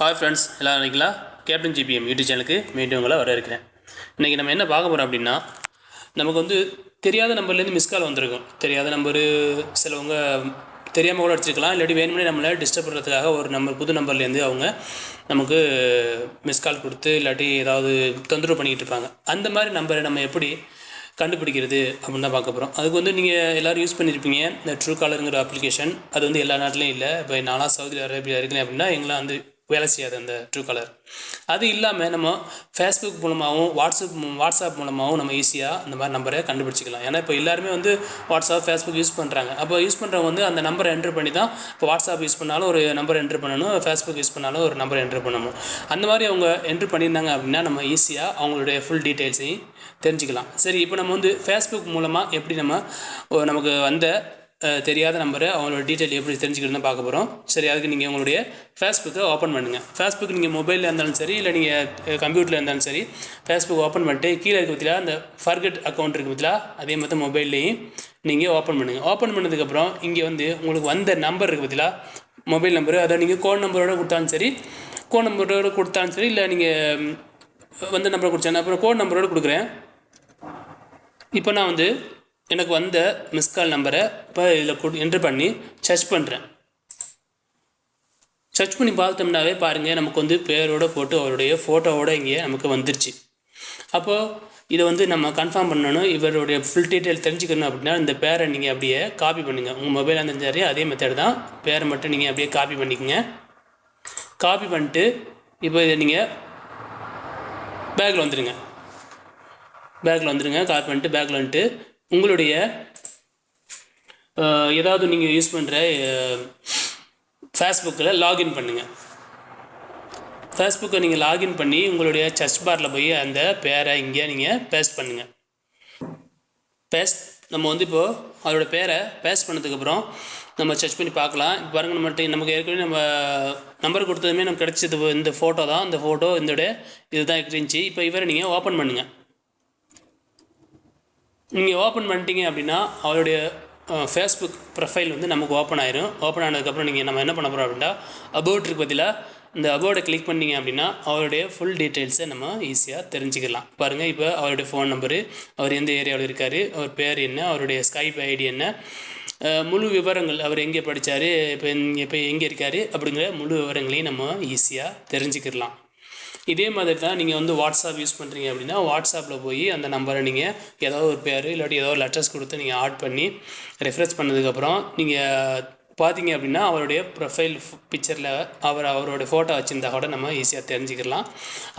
Hi friends எல்லாம் இருக்கீங்களா? Captain GBM YouTube சேனலுக்கு மீண்டும் உங்களை வர இருக்கிறேன். இன்றைக்கி நம்ம என்ன பார்க்க போகிறோம் அப்படின்னா நமக்கு வந்து தெரியாத நம்பர்லேருந்து மிஸ் கால் வந்திருக்கும். தெரியாத நம்பரு சிலவங்க தெரியாமல் கூட அடிச்சிருக்கலாம். இல்லாட்டி வேணும்னே நம்மளை டிஸ்டர்ப் பண்ணுறதுக்காக ஒரு நம்பர் புது நம்பர்லேருந்து அவங்க நமக்கு மிஸ்கால் கொடுத்து இல்லாட்டி ஏதாவது தொந்தரவு பண்ணிக்கிட்டு இருப்பாங்க. அந்த மாதிரி நம்பரை நம்ம எப்படி கண்டுபிடிக்கிறது அப்படின்னு தான் பார்க்க போகிறோம் அதுக்கு வந்து நீங்கள் எல்லோரும் யூஸ் பண்ணியிருப்பீங்க இந்த ட்ரூ காலருங்கிற அப்ளிகேஷன் அது வந்து எல்லா நாட்டிலையும் இல்லை. இப்போ நானாக சவுதி அரேபியா இருக்கேன் அப்படின்னா எங்களாம் வந்து வேலை செய்யாது அந்த ட்ரூ கலர் அது இல்லாமல் நம்ம ஃபேஸ்புக் மூலமாகவும் வாட்ஸ்அப் வாட்ஸ்அப் மூலமாகவும் நம்ம ஈஸியாக அந்த மாதிரி நம்பரை கண்டுபிடிச்சிக்கலாம். ஏன்னா இப்போ எல்லாருமே வந்து வாட்ஸ்அப் ஃபேஸ்புக் யூஸ் பண்ணுறாங்க அப்போ யூஸ் பண்ணுறவங்க வந்து அந்த நம்பரை என்ட்ரு பண்ணி தான் இப்போ வாட்ஸ்அப் யூஸ் பண்ணாலும் ஒரு நம்பர் என்ட்ரு பண்ணணும் ஃபேஸ்புக் யூஸ் பண்ணாலும் ஒரு நம்பர் என்ட்ரு பண்ணணும். அந்த மாதிரி அவங்க என்ட்ரு பண்ணியிருந்தாங்க அப்படின்னா நம்ம ஈஸியாக அவங்களுடைய ஃபுல் டீட்டெயில்ஸையும் தெரிஞ்சுக்கலாம். சரி இப்போ நம்ம வந்து ஃபேஸ்புக் மூலமாக எப்படி நம்ம ஓ, நமக்கு வந்த தெரியாத நம்பரை அவங்களோட டீட்டெயில் எப்படி தெரிஞ்சுக்கணும்னு பார்க்க போகிறோம் சரி அதுக்கு நீங்கள் உங்களுடைய ஃபேஸ்புக்கை ஓப்பன் பண்ணுங்கள் ஃபேஸ்புக் நீங்கள் மொபைலில் இருந்தாலும் சரி இல்லை நீங்கள் கம்ப்யூட்டரில் இருந்தாலும் சரி ஃபேஸ்புக் ஓப்பன் பண்ணிட்டு கீழே இருக்க பற்றியா அந்த ஃபர்கட் அக்கௌண்ட் இருக்க பற்றியா அதே மாதிரி மொபைல்லையும் நீங்கள் ஓப்பன் பண்ணுங்கள் ஓப்பன் பண்ணதுக்கப்புறம் இங்கே வந்து உங்களுக்கு வந்த நம்பர் இருக்க பற்றியா மொபைல் நம்பரு அதை நீங்கள் கோன் நம்பரோட கொடுத்தாலும் சரி கோன் நம்பரோட கொடுத்தாலும் சரி இல்லை நீங்கள் வந்த நம்பரை கொடுத்தாங்க அப்புறம் கோட் நம்பரோட கொடுக்குறேன். இப்போ நான் வந்து எனக்கு வந்த மிஸ்கால் நம்பரை இப்போ இதில் கொடு என்ட்ரு பண்ணி சர்ச் பண்ணுறேன் சர்ச் பண்ணி பார்த்தோம்னாவே பாருங்கள் நமக்கு வந்து பேரோட போட்டு அவருடைய ஃபோட்டோவோட இங்கே நமக்கு வந்துருச்சு. அப்போது இதை வந்து நம்ம கன்ஃபார்ம் பண்ணணும். இவருடைய ஃபுல் டீட்டெயில் தெரிஞ்சுக்கணும் அப்படின்னா இந்த பேரை நீங்கள் அப்படியே காப்பி பண்ணுங்கள் உங்கள் மொபைலாக இருந்தாலே அதே மெத்தட் தான் பேரை மட்டும் நீங்கள் அப்படியே காப்பி பண்ணிக்கோங்க. காப்பி பண்ணிட்டு இப்போ இதை நீங்கள் பேக்கில் வந்துடுங்க பேக்கில் வந்துடுங்க காப்பி பண்ணிட்டு பேக்கில் வந்துட்டு உங்களுடைய ஏதாவது நீங்கள் யூஸ் பண்ணுற ஃபேஸ்புக்கில் லாகின் பண்ணுங்கள் ஃபேஸ்புக்கை நீங்கள் லாகின் பண்ணி உங்களுடைய சர்ச் பாரில் போய் அந்த பேரை இங்கே நீங்கள் பேஸ்ட் பண்ணுங்கள் பேஸ்ட் நம்ம வந்து இப்போது அதோட பேரை பேஸ்ட் பண்ணதுக்கப்புறம் நம்ம சர்ச் பண்ணி பார்க்கலாம். இப்போ பாருங்க நம்மகிட்ட நமக்கு ஏற்கனவே நம்ம நம்பர் கொடுத்ததுமே நமக்கு கிடச்சது இந்த ஃபோட்டோ தான். இந்த ஃபோட்டோ இதோட இதுதான் இருந்துச்சு. இப்போ இவரை நீங்கள் ஓப்பன் பண்ணுங்கள் நீங்கள் ஓப்பன் பண்ணிட்டீங்க அப்படின்னா அவருடைய ஃபேஸ்புக் ப்ரொஃபைல் வந்து நமக்கு ஓப்பன் ஆயிரும். ஓப்பன் ஆனதுக்கப்புறம் நீங்கள் நம்ம என்ன பண்ண போகிறோம் அப்படின்னா அபவுட்ருக்கு பதிலாக இந்த அபவுட்டை கிளிக் பண்ணீங்க அப்படின்னா அவருடைய ஃபுல் டீட்டெயில்ஸை நம்ம ஈஸியாக தெரிஞ்சுக்கலாம். பாருங்கள் இப்போ அவருடைய ஃபோன் நம்பரு அவர் எந்த ஏரியாவில் இருக்கார் அவர் பேர் என்ன அவருடைய ஸ்கைப் ஐடி என்ன முழு விவரங்கள் அவர் எங்கே படித்தார் இப்போ இப்போ எங்கே இருக்கார் அப்படிங்கிற முழு விவரங்களையும் நம்ம ஈஸியாக தெரிஞ்சுக்கிடலாம். இதே மாதிரி தான் நீங்கள் வந்து வாட்ஸ்அப் யூஸ் பண்ணுறீங்க அப்படின்னா வாட்ஸ்அப்பில் போய் அந்த நம்பரை நீங்கள் ஏதாவது ஒரு பேர் இல்லாட்டி ஏதோ ஒரு லெட்டர்ஸ் கொடுத்து நீங்கள் ஆட் பண்ணி ரெஃப்ரெஷ் பண்ணதுக்கப்புறம் நீங்கள் பார்த்தீங்க அப்படின்னா அவருடைய ப்ரொஃபைல் பிக்சரில் அவர் அவரோட ஃபோட்டோ வச்சுருந்தா கூட நம்ம ஈஸியாக தெரிஞ்சுக்கலாம்.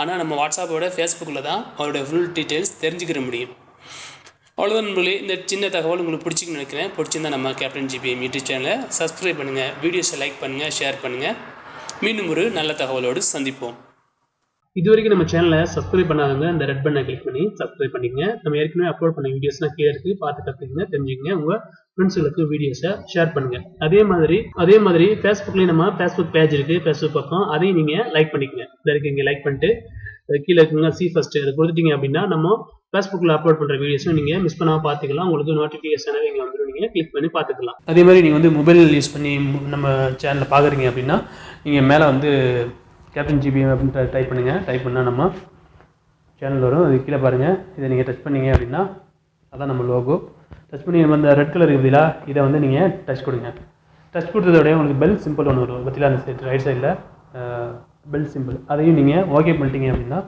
ஆனால் நம்ம வாட்ஸ்அப்போட ஃபேஸ்புக்கில் தான் அவருடைய ஃபுல் டீட்டெயில்ஸ் தெரிஞ்சுக்கிற முடியும். அவ்வளோதான் நண்பர்களே. இந்த சின்ன தகவல் உங்களுக்கு பிடிச்சின்னு நினைக்கிறேன். பிடிச்சிருந்தா நம்ம கேப்டன் ஜிபிஎம் யூடியூப் சேனலை சப்ஸ்கிரைப் பண்ணுங்கள் வீடியோஸை லைக் பண்ணுங்கள் ஷேர் பண்ணுங்கள் மீண்டும் ஒரு நல்ல தகவலோடு சந்திப்போம். இது வரைக்கும் நம்ம சேனலை சப்ஸ்கிரைப் பண்ணாதவங்க அந்த ரெட் பட்டனை கிளிக் பண்ணி சப்ஸ்கிரைப் பண்ணிங்க நம்ம ஏற்கனவே அப்லோட் பண்ண வீடியோஸ்லாம் கீழே இருக்கு. பார்த்து கற்றுக்குங்க தெரிஞ்சுக்கங்க. உங்கள் ஃப்ரெண்ட்ஸுகளுக்கு வீடியோஸை ஷேர் பண்ணுங்க. அதே மாதிரி அதே மாதிரி ஃபேஸ்புக்லேயும் நம்ம ஃபேஸ்புக் பேஜ் இருக்கு. ஃபேஸ்புக் பக்கம் அதையும் நீங்கள் லைக் பண்ணிக்கங்க. இந்த இருக்கு இங்கே லைக் பண்ணிட்டு அது கீழே இருக்குங்க சி ஃபர்ஸ்ட் அதை கொடுத்துட்டீங்க அப்படின்னா நம்ம ஃபேஸ்புக்கில் அப்லோட் பண்ணுற வீடியோஸும் நீங்கள் மிஸ் பண்ணாமல் பார்த்துக்கலாம். உங்களுக்கு நோட்டிஃபிகேஷனாக இங்கே வந்துடும் நீங்கள் கிளிக் பண்ணி பார்த்துக்கலாம். அதே மாதிரி நீங்கள் வந்து மொபைல் யூஸ் பண்ணி நம்ம சேனலில் பார்க்குறீங்க அப்படின்னா நீங்கள் மேலே வந்து கேப்டன் ஜிபிஎம் அப்படின்ட்டு டைப் பண்ணுங்கள் டைப் பண்ணால் நம்ம சேனல் வரும். அது கீழே பாருங்கள் இதை நீங்கள் டச் பண்ணிங்க அப்படின்னா அதான் நம்ம லோகோ டச் பண்ணி நம்ம அந்த ரெட் கலர் இருக்குதுல இதை வந்து நீங்கள் டச் கொடுங்க. டச் கொடுத்ததோடய உங்களுக்கு பெல் சிம்பிள் ஒன்று வரும். பற்றில அந்த சைட் ரைட் சைடில் பெல் சிம்பிள் அதையும் நீங்கள் ஓகே பண்ணிட்டீங்க அப்படின்னா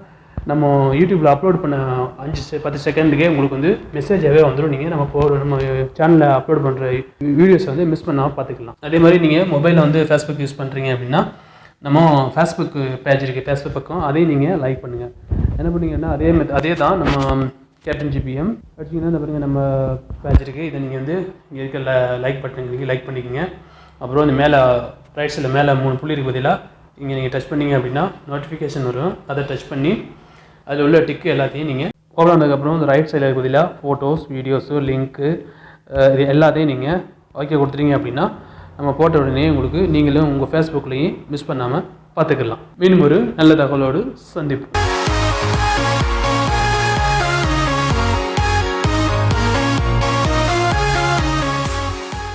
நம்ம யூடியூப்பில் அப்லோட் பண்ண அஞ்சு செ- பத்து செகண்டுக்கே உங்களுக்கு வந்து மெசேஜாகவே வந்துடும் நீங்கள் நம்ம போகிற நம்ம சேனலில் அப்லோட் பண்ணுற வீடியோஸ் வந்து மிஸ் பண்ணாமல் பார்த்துக்கலாம் அதே மாதிரி நீங்கள் மொபைலில் வந்து ஃபேஸ்புக் யூஸ் பண்ணுறீங்க அப்படின்னா நம்ம ஃபேஸ்புக் பேஜ் இருக்குது ஃபேஸ்புக் பக்கம் அதையும் நீங்கள் லைக் பண்ணுங்கள் என்ன பண்ணீங்கன்னா அதே அதே தான் நம்ம கேப்டன் ஜிபிஎம் அடிச்சிங்கன்னா இந்த பாருங்க நம்ம பேஜ் இருக்குது இதை நீங்கள் வந்து இங்கே இருக்க லைக் பண்ணுங்க நீங்கள் லைக் பண்ணிக்கோங்க. அப்புறம் இந்த மேலே ரைட் சைடில் மேலே மூணு புள்ளி இருக்கு பதிலாக இங்கே நீங்கள் டச் பண்ணீங்க அப்படின்னா நோட்டிஃபிகேஷன் வரும். அதை டச் பண்ணி அதில் உள்ள டிக்கு எல்லாத்தையும் நீங்கள் ஓப்பன் ஆனதுக்கப்புறம் இந்த ரைட் சைடில் இருக்க பதிலாக ஃபோட்டோஸ் வீடியோஸு லிங்க்கு இது எல்லாத்தையும் நீங்கள் ஓகே கொடுத்துட்டீங்க அப்படின்னா நம்ம போட்ட உடனே உங்களுக்கு நீங்களும் உங்கள் ஃபேஸ்புக்லேயும் மிஸ் பண்ணாமல் பார்த்துக்கலாம். மீண்டும் ஒரு நல்ல தகவலோடு சந்திப்போம்.